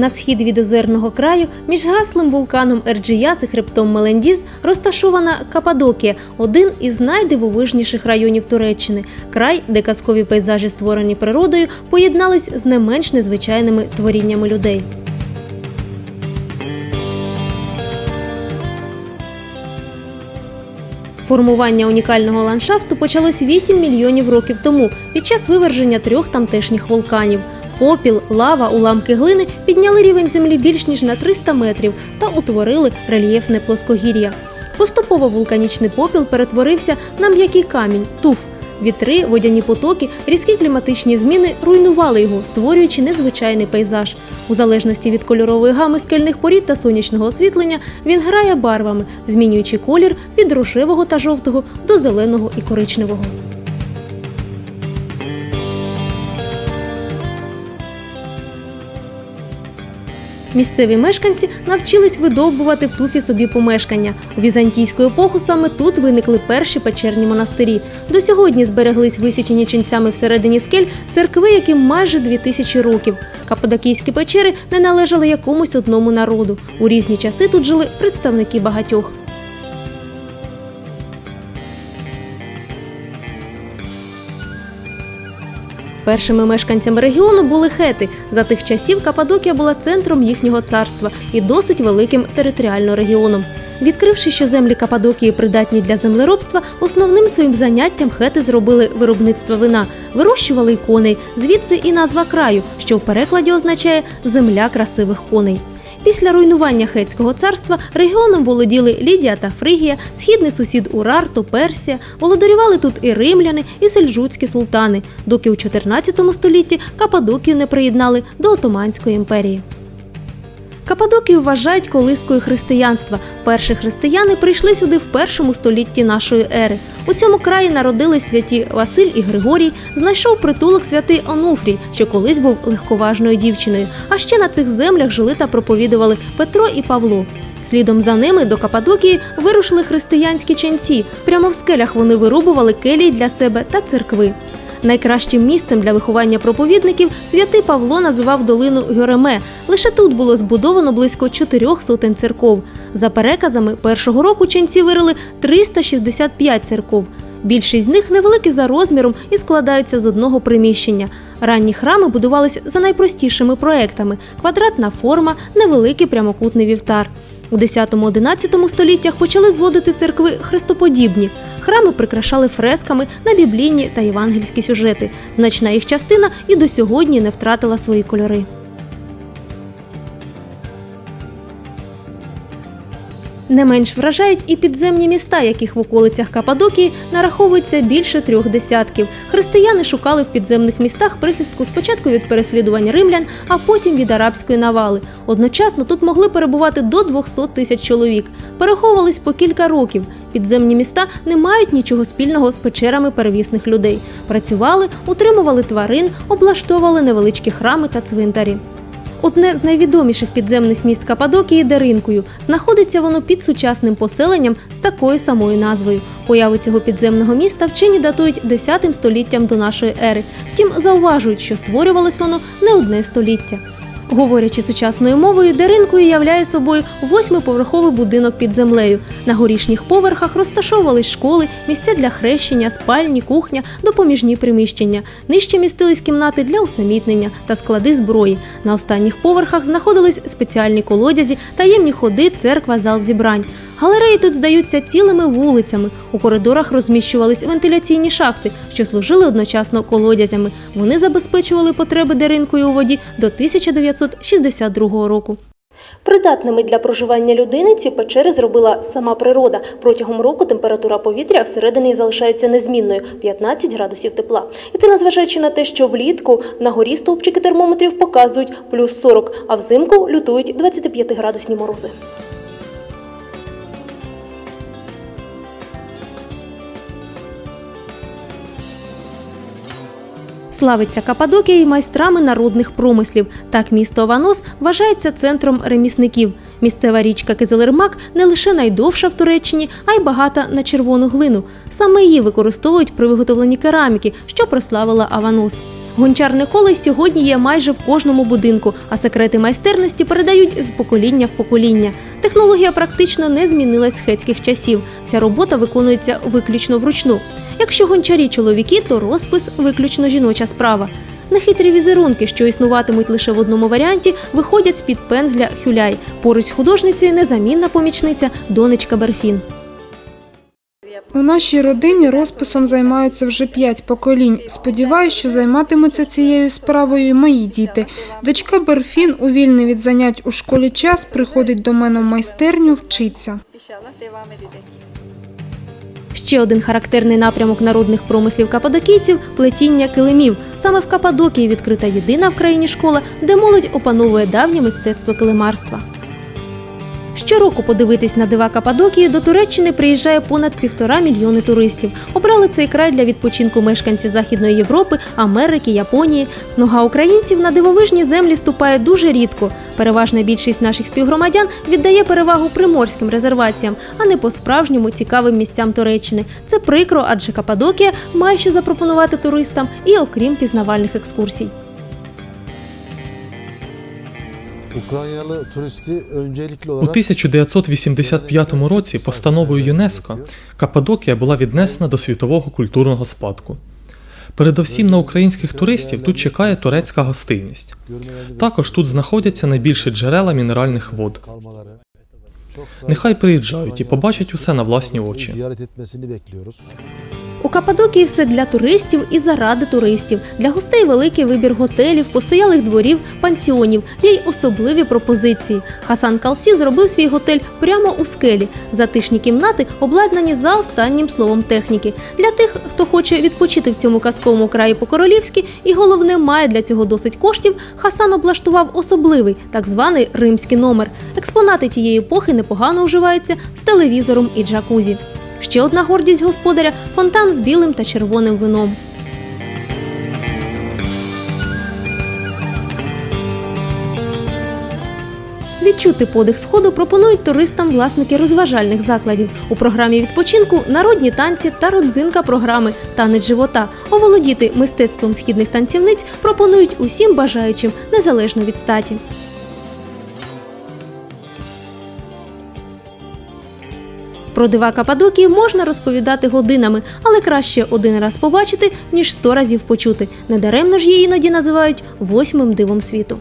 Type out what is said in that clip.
На схід від озерного краю між гаслим вулканом Ерджияс і хребтом Мелендіз розташована Кападокія, один із найдивовижніших районів Туреччини. Край, де казкові пейзажі, створені природою, поєднались з не менш незвичайними творіннями людей. Формування унікального ландшафту почалось 8 мільйонів років тому під час виверження трьох тамтешніх вулканів. Попіл, лава, уламки глини підняли рівень землі більш ніж на 300 метрів та утворили рельєфне плоскогір'я. Поступово вулканічний попіл перетворився на м'який камінь туф. Вітри, водяні потоки, різкі кліматичні зміни руйнували його, створюючи незвичайний пейзаж. У залежності від кольорової гами скельних порід та сонячного освітлення він грає барвами, змінюючи колір від рожевого та жовтого до зеленого і коричневого. Місцеві мешканці навчились видовбувати в туфі собі помешкання. У візантійську епоху саме тут виникли перші печерні монастирі. До сьогодні збереглись висічені ченцями всередині скель церкви, яким майже дві тисячі років. Каподакійські печери не належали якомусь одному народу. У різні часи тут жили представники багатьох. Першими мешканцями регіону були хети. За тих часів Кападокія була центром їхнього царства і досить великим територіально регіоном. Відкривши, що землі Кападокії придатні для землеробства, основним своїм заняттям хети зробили виробництво вина, вирощували й коней, звідси і назва краю, що в перекладі означає земля красивих коней. Після руйнування хетського царства регіоном володіли Лідія та Фригія, східний сусід Урарту, Персія, володарювали тут і римляни, і сельджуцькі султани, доки у 14 столітті Кападокію не приєднали до Отоманської імперії. Кападокію вважають колискою християнства. Перші християни прийшли сюди в першому столітті нашої ери. У цьому краї народились святі Василь і Григорій. Знайшов притулок святий Онуфрій, що колись був легковажною дівчиною. А ще на цих землях жили та проповідували Петро і Павло. Слідом за ними до Кападокії вирушили християнські ченці. Прямо в скелях вони вирубували келії для себе та церкви. Найкращим місцем для виховання проповідників святий Павло називав долину Гьореме. Лише тут було збудовано близько чотирьох сотень церков. За переказами, першого року ченці вирили 365 церков. Більшість з них невеликі за розміром і складаються з одного приміщення. Ранні храми будувалися за найпростішими проектами: квадратна форма, невеликий прямокутний вівтар. У 10-11 століттях почали зводити церкви хрестоподібні. Храми прикрашали фресками на біблійні та євангельські сюжети. Значна їх частина і до сьогодні не втратила свої кольори. Не менш вражають і підземні міста, яких в околицях Кападокії нараховується більше трьох десятків. Християни шукали в підземних містах прихистку спочатку від переслідувань римлян, а потім від арабської навали. Одночасно тут могли перебувати до 200 тисяч чоловік. Переховувались по кілька років. Підземні міста не мають нічого спільного з печерами перевісних людей. Працювали, утримували тварин, облаштовували невеличкі храми та цвинтарі. Одне з найвідоміших підземних міст Кападокії Деринкою. Знаходиться воно під сучасним поселенням з такою самою назвою. Появи цього підземного міста вчені датують 10 століттям до нашої ери. Втім, зауважують, що створювалось воно не одне століття. Говорячи сучасною мовою, Деринкою являє собою восьмиповерховий будинок під землею. На горішніх поверхах розташовувались школи, місця для хрещення, спальні, кухня, допоміжні приміщення. Нижче містились кімнати для усамітнення та склади зброї. На останніх поверхах знаходились спеціальні колодязі, таємні ходи, церква, зал зібрань. Галереї тут здаються цілими вулицями. У коридорах розміщувались вентиляційні шахти, що служили одночасно колодязями. Вони забезпечували потреби деринкою у воді до 1962 року. Придатними для проживання людини ці печери зробила сама природа. Протягом року температура повітря всередині залишається незмінною 15 градусів тепла. І це незважаючи на те, що влітку на горі стовпчики термометрів показують плюс 40, а взимку лютують 25 градусні морози. Славиться Кападокія і майстрами народних промислів. Так місто Аванос вважається центром ремісників. Місцева річка Кизелермак не лише найдовша в Туреччині, а й багата на червону глину. Саме її використовують при виготовленні кераміки, що прославила Аванос. Гончарне коло сьогодні є майже в кожному будинку, а секрети майстерності передають з покоління в покоління. Технологія практично не змінилась з хетських часів. Вся робота виконується виключно вручну. Якщо гончарі чоловіки, то розпис виключно жіноча справа. Нехитрі візерунки, що існуватимуть лише в одному варіанті, виходять з-під пензля хюляй. Поруч з художницею незамінна помічниця донечка Берфін. У нашій родині розписом займаються вже п'ять поколінь. Сподіваюсь, що займатимуться цією справою мої діти. Дочка Берфін у вільний від занять у школі час приходить до мене в майстерню, вчиться. Ще один характерний напрямок народних промислів кападокійців плетіння килимів. Саме в Кападокії відкрита єдина в країні школа, де молодь опановує давнє мистецтво килимарства. Щороку подивитись на дива Кападокії до Туреччини приїжджає понад півтора мільйони туристів. Обрали цей край для відпочинку мешканці Західної Європи, Америки, Японії. Нога українців на дивовижні землі ступає дуже рідко. Переважна більшість наших співгромадян віддає перевагу приморським резерваціям, а не по-справжньому цікавим місцям Туреччини. Це прикро, адже Кападокія має що запропонувати туристам і окрім пізнавальних екскурсій. У olarak 1985 році постановою ЮНЕСКО Каппадокія була віднесена до світового культурного спадку. Передовсім на українських туристів тут чекає турецька гостинність. Також тут знаходяться найбільші джерела мінеральних вод. Нехай приїжджають і побачать усе на власні очі. У Каппадокії все для туристів і заради туристів. Для гостей великий вибір готелів, постоялих дворів, пансіонів. Є й особливі пропозиції. Хасан Калсі зробив свій готель прямо у скелі. Затишні кімнати обладнані за останнім словом техніки. Для тих, хто хоче відпочити в цьому казковому краї по-королівськи, і головне має для цього досить коштів. Хасан облаштував особливий, так званий римський номер. Експонати тієї епохи непогано уживаються з телевізором і джакузі. Ще одна гордість господаря фонтан з білим та червоним вином. Відчути подих сходу пропонують туристам власники розважальних закладів. У програмі відпочинку народні танці та родзинка програми Танець живота. Оволодіти мистецтвом східних танцівниць пропонують усім бажаючим незалежно від статі. Про дива Кападокії можна розповідати годинами, але краще один раз побачити, ніж сто разів почути. Недаремно ж її іноді називають восьмим дивом світу.